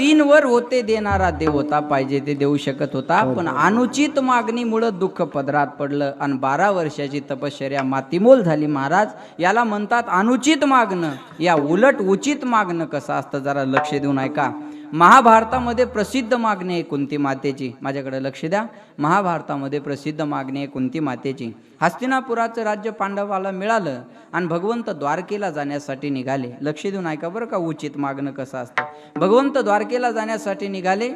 तीन वर होते देणारा देव होता पाहिजे ते देऊ शकत होता. पण अनुचित मागणीमुळं दुःख पदरात पडलं आणि बारा वर्षाची तपश्चर्या मातीमोल झाली महाराज. याला म्हणतात अनुचित मागणं. या उलट उचित मागणं कसं असतं जरा लक्ष देऊन ऐका. महाभारतामध्ये प्रसिद्ध मागणी आहे कुंती मातेची. माझ्याकडे लक्ष द्या. महाभारतामध्ये प्रसिद्ध मागणी आहे कुंती मातेची. हस्तिनापुराचं राज्य पांडवाला मिळालं आणि भगवंत द्वारकेला जाण्यासाठी निघाले. लक्ष देऊन ऐका बरं का उचित मागणं कसं असतं. भगवंत द्वारकेला जाण्यासाठी निघाले.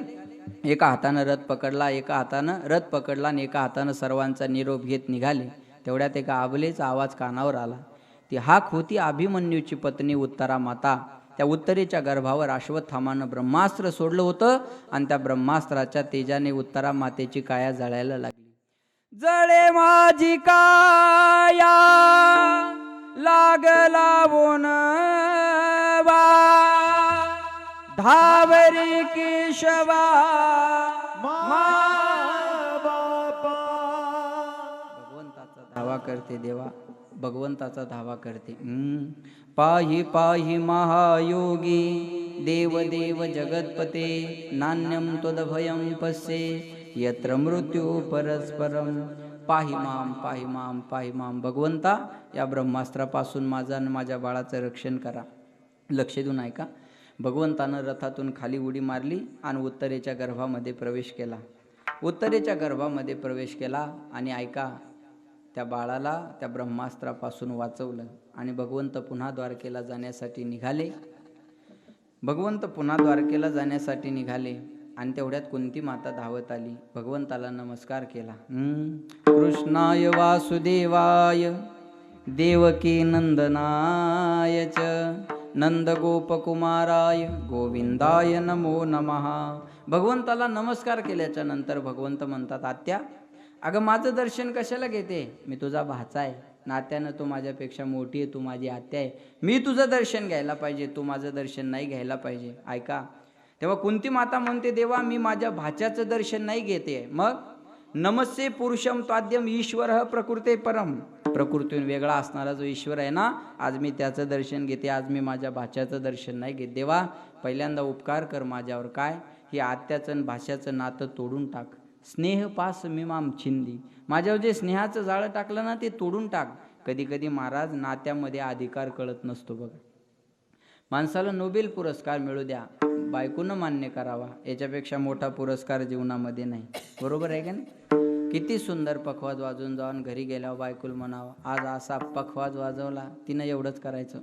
एका हातानं रथ पकडला एका हातानं रथ पकडला आणि एका हातानं सर्वांचा निरोप घेत निघाले. तेवढ्यात एका आबलेचा आवाज कानावर आला. ती हाक होती अभिमन्यूची पत्नी उत्तरा माता त्या उत्तरेच्या गर्भावर अश्वत्थामानं ब्रह्मास्त्र सोडलं होतं आणि त्या ब्रह्मास्त्राच्या तेजाने उत्तरा मातेची काया जळायला लागली. जळे माझी काया लागला बोन धावरी केशवा. भगवंताचा धावा करते देवा. भगवंताचा धावा करते. पाहि पाहि महायोगी देव देव जगतपते नान्यम त्वदभयं पश्ये यत्र मृत्यू परस्परम पाहि माम पाहि माम पाहि माम. भगवंता या ब्रह्मास्त्रापासून माझा आणि माझ्या बाळाचं रक्षण करा. लक्ष देऊन ऐका. भगवंतानं रथातून खाली उडी मारली आणि उत्तरेच्या गर्भामध्ये प्रवेश केला. उत्तरेच्या गर्भामध्ये प्रवेश केला आणि ऐका त्या बाळाला त्या ब्रह्मास्त्रापासून वाचवलं आणि भगवंत पुन्हा द्वारकेला जाण्यासाठी निघाले. भगवंत पुन्हा द्वारकेला जाण्यासाठी निघाले आणि तेवढ्यात कोणती माता धावत आली. भगवंताला नमस्कार केला. कृष्णाय वासुदेवाय देवकी नंदनाय च नंदगोपकुमाराय गोविंदाय नमो नमः. भगवंताला नमस्कार केल्याच्यानंतर भगवंत म्हणतात आत्या अगं माझं दर्शन कशाला घेते? मी तुझा भाचा आहे. नात्यानं तू माझ्यापेक्षा मोठी आहे तू माझी आत्या आहे. मी तुझं दर्शन घ्यायला पाहिजे तू माझं दर्शन नाही घ्यायला पाहिजे. ऐका. तेव्हा कुंती माता म्हणते देवा मी माझ्या भाच्याचं दर्शन नाही घेते. मग नमस्ते पुरुषम ताद्यम ईश्वर प्रकृते परम प्रकृतीहून वेगळा असणारा जो ईश्वर आहे ना आज मी त्याचं दर्शन घेते आज मी माझ्या भाच्याचं दर्शन नाही घेत. देवा पहिल्यांदा उपकार कर माझ्यावर. काय? ही आत्याचं आणि भाषाचं नातं तोडून टाक. स्नेह पास मिमाम छिंदी. माझ्यावर जे स्नेहाचं जाळं टाकलं ना ते तोडून टाक. कधी कधी महाराज नात्यामध्ये अधिकार कळत नसतो बघा. माणसाला नोबेल पुरस्कार मिळू द्या. बायकोनं मान्य करावा. याच्यापेक्षा मोठा पुरस्कार जीवनामध्ये नाही. बरोबर आहे का नाही? किती सुंदर पखवाज वाजून जाऊन घरी गेल्यावर बायकोल म्हणावं आज असा पखवाज वाजवला तिनं एवढंच करायचं.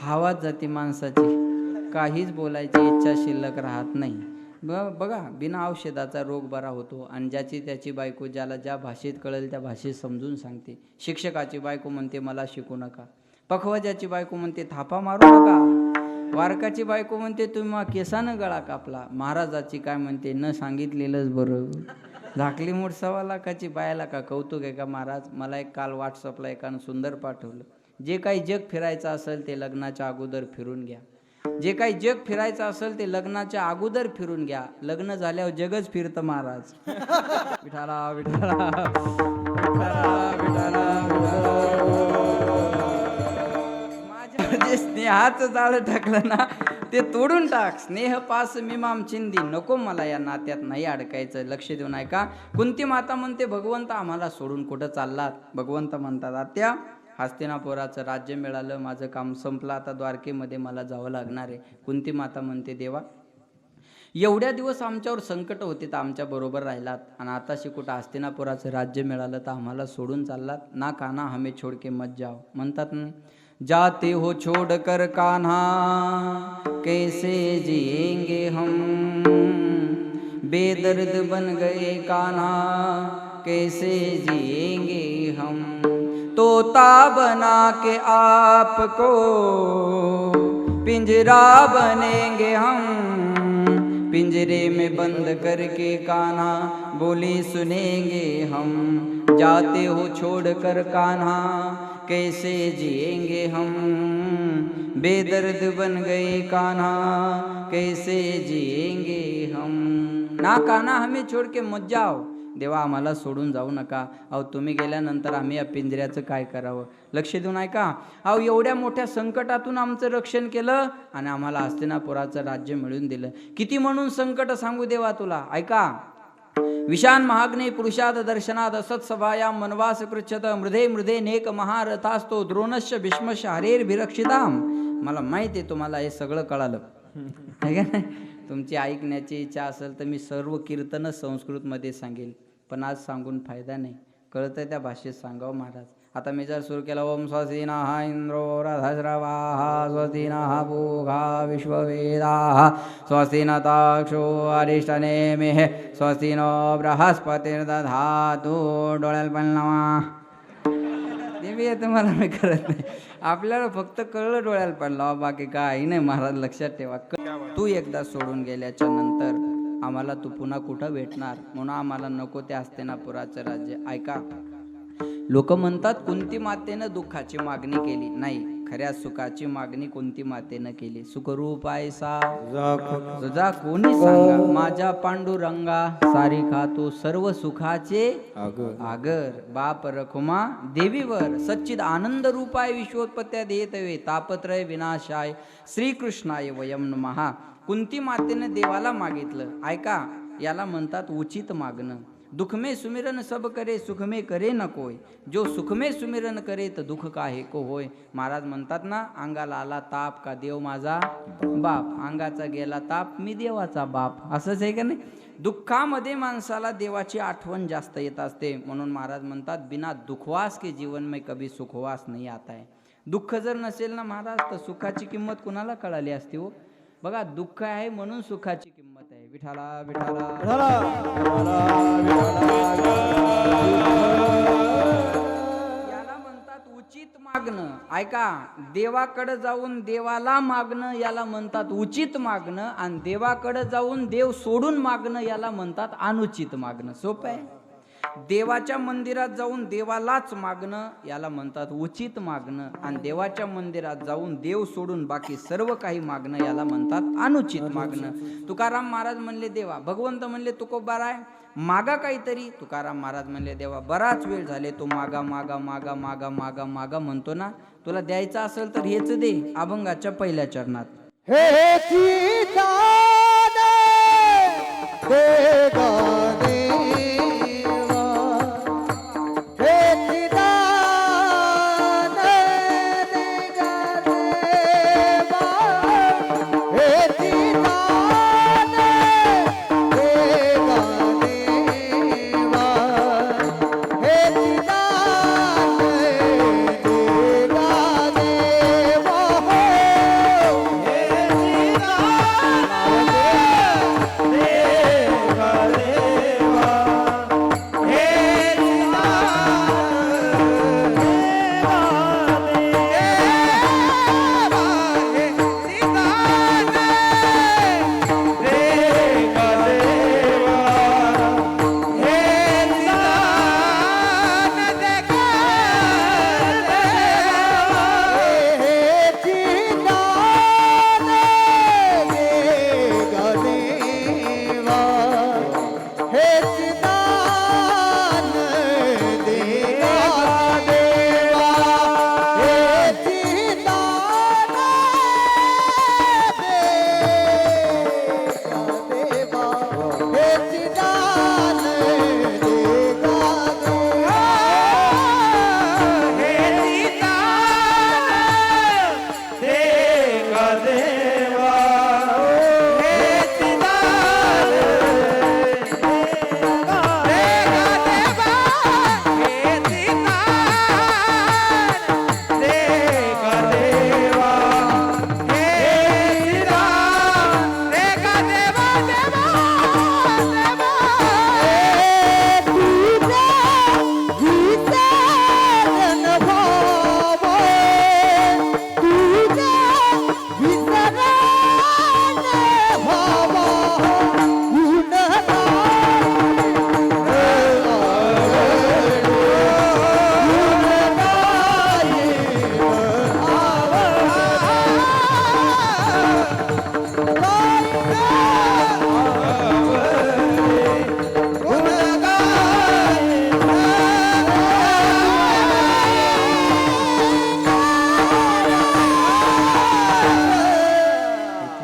हवाच जाते माणसाची. काहीच बोलायची इच्छा शिल्लक राहत नाही. ब बघा बिना औषधाचा रोग बरा होतो आणि ज्याची त्याची बायको ज्याला ज्या भाषेत कळेल त्या भाषेत समजून सांगते. शिक्षकाची बायको म्हणते मला शिकू नका. पखवाजाची बायको म्हणते थापा मारू नका. वारकाची बायको म्हणते तुम्ही मग केसानं गळा कापला. महाराजाची काय म्हणते न सांगितलेलंच बरं. झाकली मोठ सव्वा लाखाची बायाला का कौतुक आहे का महाराज? मला एक काल व्हॉट्सअपला एकानं सुंदर पाठवलं. जे काही जग फिरायचं असेल ते लग्नाच्या अगोदर फिरून घ्या. जे काही जग फिरायचं असेल ते लग्नाच्या अगोदर फिरून घ्या. लग्न झाल्यावर जगच फिरतं महाराज. विठाला विठाला. माझ्या जे स्नेहाचं जाळं टाकलं ना ते तोडून टाक. स्नेह पास मिमाम चिंदी. नको मला या नात्यात नाही अडकायचं. लक्ष देऊन ऐका. कुंती माता म्हणते भगवंत आम्हाला सोडून कुठं चाललात? भगवंत म्हणतात आत्या हस्तिनापुराचं राज्य मिळालं माझं काम संपलं. आता द्वारकेमध्ये मला जावं लागणार आहे. कुंती माता म्हणते देवा एवढ्या दिवस आमच्यावर संकट होते तर आमच्या बरोबर राहिलात. आणि आताशी कुठं हस्तिनापुराचं राज्य मिळालं तर आम्हाला सोडून चाललात. ना काना हमे छोड के मत जाओ म्हणतात ना जाते हो छोड़ कर कान्हा कैसे जिएंगे हम? बेदर्द बन गए कान्हा कैसे जिएंगे हम? तोता बना के आपको, पिंजरा बनेंगे हम। पिंजरे में बंद करके कान्हा, बोली सुनेंगे हम। जाते हो छोड़ कर कान्हा, कैसे जिएँगे हम? बेदर्द बन गए कान्हा, कैसे जिएँगे हम? ना कान्हा, हमें छोड़ के मत जाओ। देवा आम्हाला सोडून जाऊ नका. अहो तुम्ही गेल्यानंतर आम्ही या पिंजऱ्याचं काय करावं? लक्ष देऊन ऐका. अहो एवढ्या मोठ्या संकटातून आमचं रक्षण केलं आणि आम्हाला हस्तिनापुराचं राज्य मिळून दिलं. किती म्हणून संकट सांगू देवा तुला? ऐका. विशान महाग्ने पुरुषाद दर्शनाद सत्सभाया मनवास पृच्छत मृदे मृदे नेक महारथास्तो द्रोणश्च भीष्मश हरेर भिरक्षिताम मला माहिती आहे तुम्हाला हे सगळं कळालं. ठीक आहे तुमची ऐकण्याची इच्छा असेल तर मी सर्व कीर्तनं संस्कृतमध्ये सांगेल पण आज सांगून फायदा नाही. कळतं त्या भाषेत सांगावं महाराज. आता मी जर सुरू केला ओम स्वसिना हा इंद्रो रथश्रवा स्वस्तिना हा पूघा विश्ववेदा स्वस्तिन ताक्षो अरिष्टने मे स्वस्तिनो बृहस्पतिर्दधातु डोळ्याला पण लावा ते बी येतं मला मी करत नाही. आपल्याला फक्त कळलं डोळ्याला पडला बाकी काही नाही. महाराज लक्षात ठेवा. तू एकदा सोडून गेल्याच्यानंतर आम्हाला तू पुन्हा कुठं भेटणार? म्हणून आम्हाला नको ते हस्तिनापुराचं राज्य. ऐका. लोक म्हणतात कोणती मातेनं दुःखाची मागणी केली. नाही. खऱ्या सुखाची मागणी कोणती मातेनं केली? सुखरूप आहे सा. तुझा कोणी सांगा? माझ्या पांडुरंगा सारी खातो सर्व सुखाचे आगर. बाप रखुमा देवीवर सच्चिद आनंद रूपाय विश्वोत्पत्त्या देतवे तापत्रय विनाशाय श्रीकृष्णाय वयम नमहा कुंती मातेने देवाला मागितलं? ऐका याला म्हणतात उचित मागणं. दुख में सुमिरन सब करे सुख में करे न कोय जो सुख में सुमिरन करे तर दुःख का हे को होय? महाराज म्हणतात ना अंगाला आला ताप का देव माझा बाप. अंगाचा गेला ताप मी देवाचा बाप. असंच आहे का नाही? दुःखामध्ये माणसाला देवाची आठवण जास्त येत असते. म्हणून महाराज म्हणतात बिना दुखवास के जीवन में कभी सुखवास नाही आता आहे दुःख जर नसेल ना महाराज तर सुखाची किंमत कुणाला कळाली असते हो? बघा दुःख आहे म्हणून सुखाची किंमत आहे विठाला विठाला. याला म्हणतात उचित मागणं. ऐका देवाकडे जाऊन देवाला मागणं याला म्हणतात उचित मागणं आणि देवाकडे जाऊन देव सोडून मागणं याला म्हणतात अनुचित मागणं. सोपं आहे? देवाच्या मंदिरात जाऊन देवालाच मागणं याला म्हणतात उचित मागणं. आणि देवाच्या मंदिरात जाऊन देव सोडून बाकी सर्व काही मागणं याला म्हणतात अनुचित मागणं. तुकाराम महाराज म्हणले देवा भगवंत म्हणले तुकोबार आहे. मागा काहीतरी. तुकाराम महाराज म्हणले देवा बराच वेळ झाले तो मागा मागा मागा मागा मागा मागा म्हणतो ना. तुला द्यायचं असेल तर हेच दे अभंगाच्या पहिल्या चरणात. हे हे